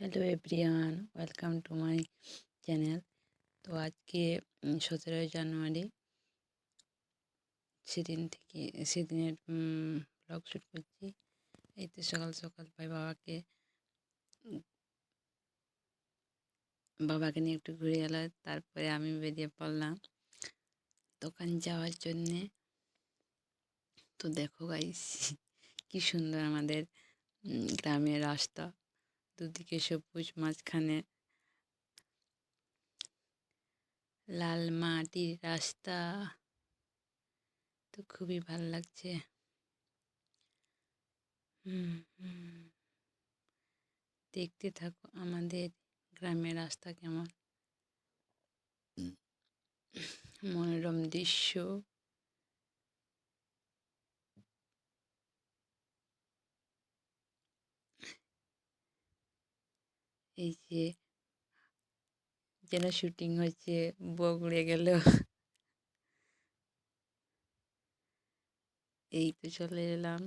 Hello everyone welcome to my channel তো আজকে সতেরোই জানুয়ারি, সেদিন থেকে, সেদিনের ব্লগ শ্যুট করছি। এই তো সকাল সকাল ভাই বাবাকে বাবাকে নিয়ে একটু ঘুরে এলো তারপরে আমি বেরিয়ে পড়লাম দোকান যাওয়ার জন্যে। তো দেখো গাইস কি সুন্দর আমাদের গ্রামের রাস্তা। দুদিকে সবুজ মাঝখানে লাল মাটির রাস্তা। তো খুবই ভালো লাগছে। দেখতে থাকো আমাদের গ্রামের রাস্তা কেমন। মনোরম দৃশ্য। এই যে, যেন শুটিং হচ্ছে বগড়ে গেল। এই তো চলে এলাম।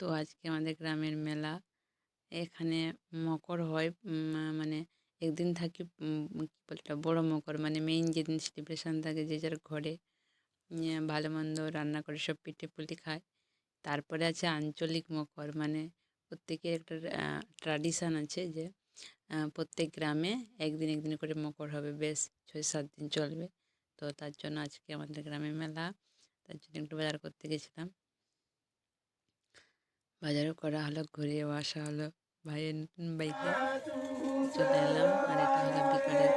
তো আজকে আমাদের গ্রামের মেলা। এখানে মকর হয় মানে একদিন থাকি বড়ো মকর মানে মেইন যেদিন সেলিব্রেশন থাকে যে যার ঘরে। ভালো মন্দ রান্না করে সব পিঠে পুলি খায়। তারপরে আছে আঞ্চলিক মকর মানে প্রত্যেকের একটা ট্র্যাডিশান আছে যে প্রত্যেক গ্রামে একদিন একদিন করে মকর হবে, বেশ ছয় সাত দিন চলবে। তো তার জন্য আজকে আমাদের গ্রামে মেলা, তার জন্য একটু বাজার করতে গেছিলাম। বাজারও করা হলো ঘুরেও আসা হলো, ভাইয়ের নতুন বাইকে চলে এলাম। আর এটা হলো বিকালের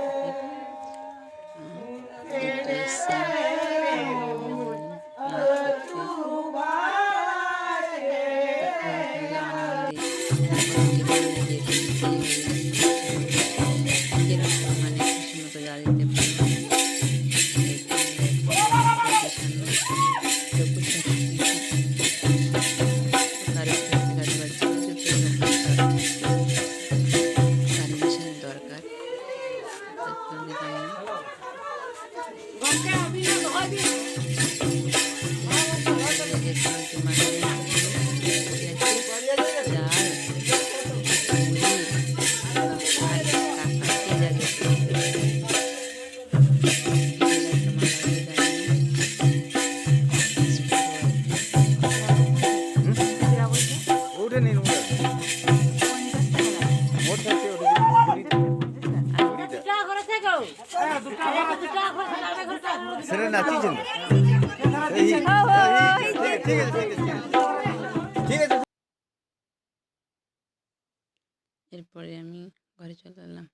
Gracias. সেটা নাচিয়েছেন ঠিক আছে ঠিক আছে এরপরে আমি ঘরে চলে এলাম।